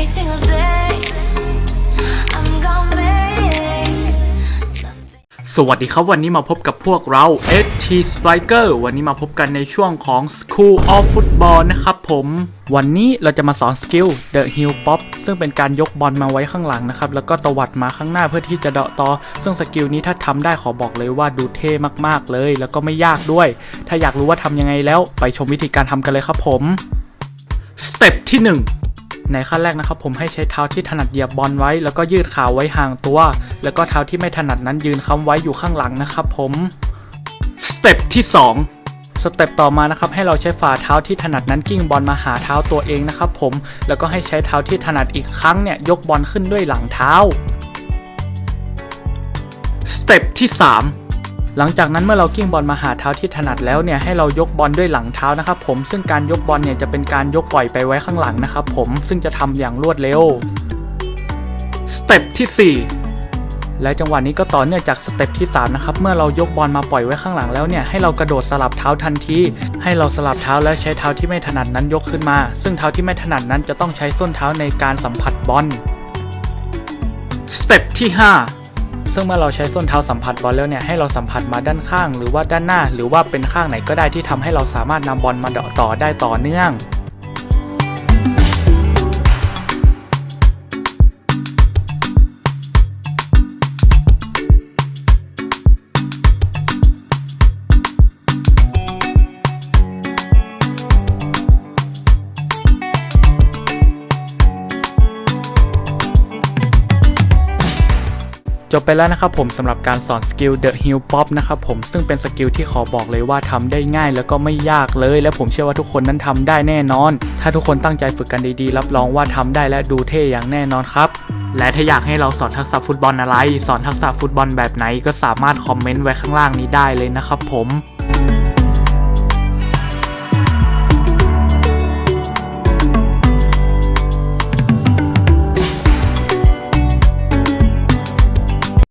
สวัสดีครับวันนี้มาพบกับพวกเรา ST Striker วันนี้มาพบกันในช่วงของ School of Football นะครับผมวันนี้เราจะมาสอนสกิล The Heel Pop ซึ่งเป็นการยกบอลมาไว้ข้างหลังนะครับ แล้วก็ตวัดมาข้างหน้าเพื่อที่จะเดาะต่อ ซึ่งสกิลนี้ถ้าทำได้ขอบอกเลยว่าดูเท่มากๆเลย แล้วก็ไม่ยากด้วย ถ้าอยากรู้ว่าทำยังไงแล้วไปชมวิธีการทำกันเลยครับผมสเต็ปที่ 1 ในขั้นแรกนะครับผมให้ใช้เท้าที่ถนัดเหยียบบอลไว้ แล้วก็ยืดขาไว้ห่างตัว แล้วก็เท้าที่ไม่ถนัดนั้นยืนค้ำไว้อยู่ข้างหลังนะครับผมสเต็ปที่ 2สเต็ปต่อมานะครับให้เราใช้ฝ่าเท้าที่ถนัดนั้นกิ้งบอลมาหาเท้าตัวเองนะครับผมแล้วก็ให้ใช้เท้าที่ถนัดอีกครั้งเนี่ยยกบอลขึ้นด้วยหลังเท้าสเต็ปที่ 3 หลังจากนั้นเมื่อเรากิ้งบอลมาหาเท้าที่ถนัดแล้วเนี่ยให้เรายกบอลด้วยหลังเท้านะครับผมซึ่งการยกบอลเนี่ยจะเป็นการยกปล่อยไปไว้ข้างหลังนะครับผมซึ่งจะทำอย่างรวดเร็วสเต็ปที่ 4และจังหวะนี้ก็ต่อเนื่องจากสเต็ปที่3นะครับเมื่อเรายกบอลมาปล่อยไว้ข้างหลังแล้วเนี่ยให้เรากระโดดสลับเท้าทันทีให้เราสลับเท้าแล้วใช้เท้าที่ไม่ถนัดนั้นยกขึ้นมา ซึ่งเท้าที่ไม่ถนัดนั้นจะต้องใช้ส้นเท้าในการสัมผัสบอลสเต็ปที่ 5 ซึ่งเมื่อเราใช้ส้นเท้าสัมผัสบอลแล้วเนี่ยให้เราสัมผัสมาด้านข้าง หรือว่าด้านหน้า หรือว่าเป็นข้างไหนก็ได้ที่ทำให้เราสามารถนำบอลมาเดาะต่อได้ต่อเนื่อง จบไปแล้วนะครับผมสำหรับการสอนสกิล The Hill Pop นะครับผมซึ่งเป็นสกิลที่ขอบอกเลยว่าทำได้ง่ายแล้วก็ไม่ยากเลย และผมเชื่อว่าทุกคนนั้นทำได้แน่นอน ถ้าทุกคนตั้งใจฝึกกันดีๆ รับรองว่าทำได้และดูเท่อย่างแน่นอนครับและถ้าอยากให้เราสอนทักษะฟุตบอลอะไร สอนทักษะฟุตบอลแบบไหนก็สามารถคอมเมนต์ไว้ข้างล่างนี้ได้เลยนะครับผม